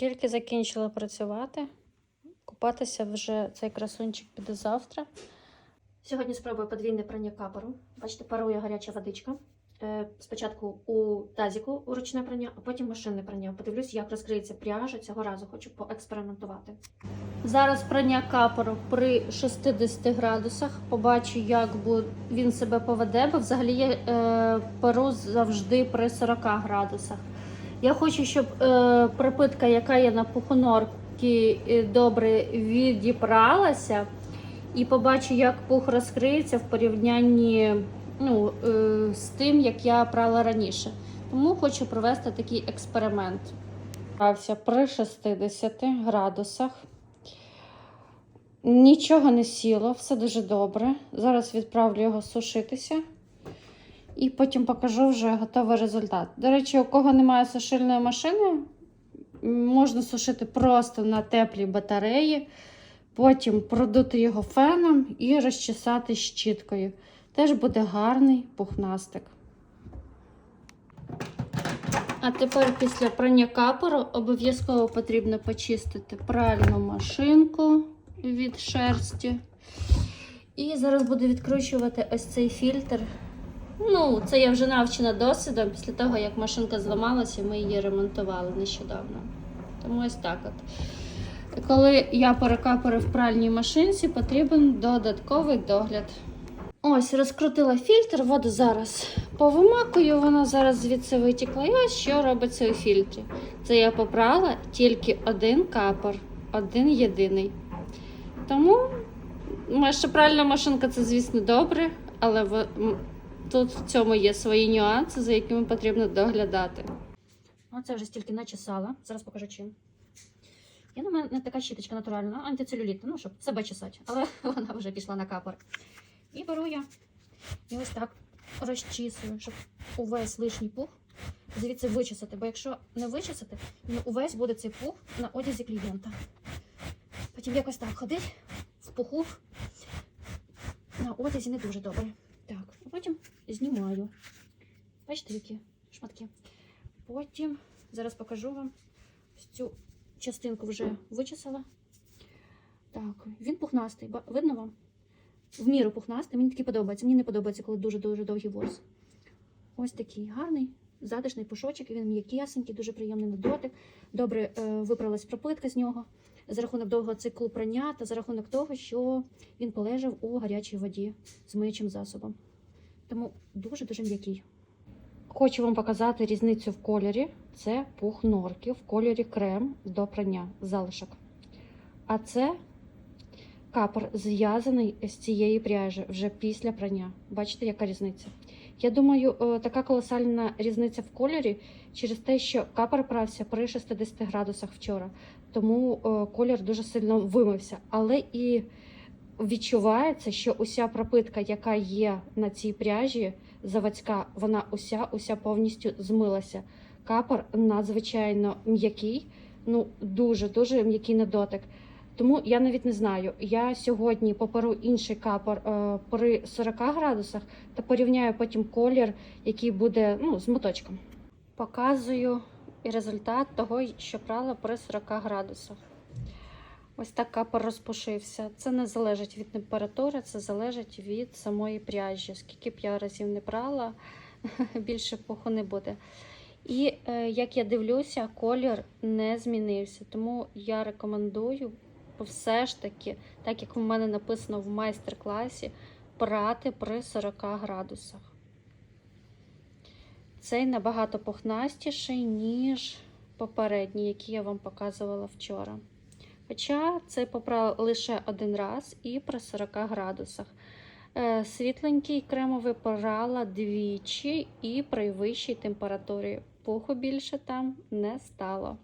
Тільки закінчила працювати. Купатися вже цей красунчик піде завтра. Сьогодні спробую подвійне прання капору. Бачите, парує гаряча водичка. Е, Спочатку у тазіку ручне прання, а потім машинне прання. Подивлюсь, як розкриється пряжа. Цього разу хочу поекспериментувати. Зараз прання капору при 60 градусах. Побачу, як він себе поведе, бо взагалі я е, перу завжди при 40 градусах. Я хочу, щоб е, припитка, яка є на пухонорці, е, добре відібралася, і побачу, як пух розкриється в порівнянні ну, е, з тим, як я прала раніше. Тому хочу провести такий експеримент. При 60 градусах. Нічого не сіло, все дуже добре. Зараз відправлю його сушитися. І потім покажу вже готовий результат. До речі, у кого немає сушильної машини, можна сушити просто на теплій батареї, потім продути його феном і розчесати щіткою. Теж буде гарний пухнастик. А тепер після прання капору обов'язково потрібно почистити пральну машинку від шерсті. І зараз буду відкручувати ось цей фільтр. Ну, це я вже навчена досвідом після того, як машинка зламалася, ми її ремонтували нещодавно. Тому ось так от. Коли я перекапаю в пральній машинці, потрібен додатковий догляд. Ось, розкрутила фільтр, воду зараз повимакую, вона зараз звідси витікла. І ось що робиться у фільтрі. Це я попрала тільки один капор, один єдиний. Тому Наша пральна машинка це, звісно, добре, але тут в цьому є свої нюанси, за якими потрібно доглядати. Оце вже стільки начесала. Зараз покажу чим. Я думаю, не така щіточка натуральна, антицелюлітна, ну, щоб себе чесати, але вона вже пішла на капор. І беру я і ось так розчісую, щоб увесь лишній пух звідси вичесати. Бо якщо не вичесати, ну, увесь буде цей пух на одязі клієнта. Потім якось так ходить в пуху на одязі не дуже добре. Так, а потім знімаю. Бачите, які шматки. Потім зараз покажу вам цю частинку вже вичесала. Так, він пухнастий. Видно вам? В міру пухнастий. Мені такий подобається. Мені не подобається, коли дуже-дуже довгий ворс. Ось такий гарний, затишний пушочок. Він м'якесенький, дуже приємний на дотик. Добре е, випралась пропитка з нього за рахунок довгого циклу прання та за рахунок того, що він полежав у гарячій воді з миючим засобом. Тому дуже-дуже м'який. Хочу вам показати різницю в кольорі. Це пух норки в кольорі крем до прання залишок. А це капор зв'язаний з цієї пряжі вже після прання. Бачите, яка різниця? Я думаю, е, така колосальна різниця в кольорі через те, що капор прався при 60 градусах вчора тому е, колір дуже сильно вимився. Але і відчувається, що уся пропитка, яка є на цій пряжі, заводська, вона уся уся повністю змилася. Капор надзвичайно м'який, ну дуже-дуже м'який на дотик. Тому я навіть не знаю. Я сьогодні поперу інший капор е, при 40 градусах та порівняю потім колір, який буде ну, з моточком. Показую і результат того, що прала при 40 градусах. Ось так капор розпушився. Це не залежить від температури, це залежить від самої пряжі. Скільки б я разів не прала, більше пуху не буде. І е, як я дивлюся, колір не змінився. Тому я рекомендую все ж таки, так як у мене написано в майстер-класі, прати при 40 градусах. Цей набагато пухнастіший, ніж попередній, який я вам показувала вчора. Хоча це попрала лише один раз і при 40 градусах. Е, Світленький кремовий порала двічі і при вищій температурі. Пуху більше там не стало.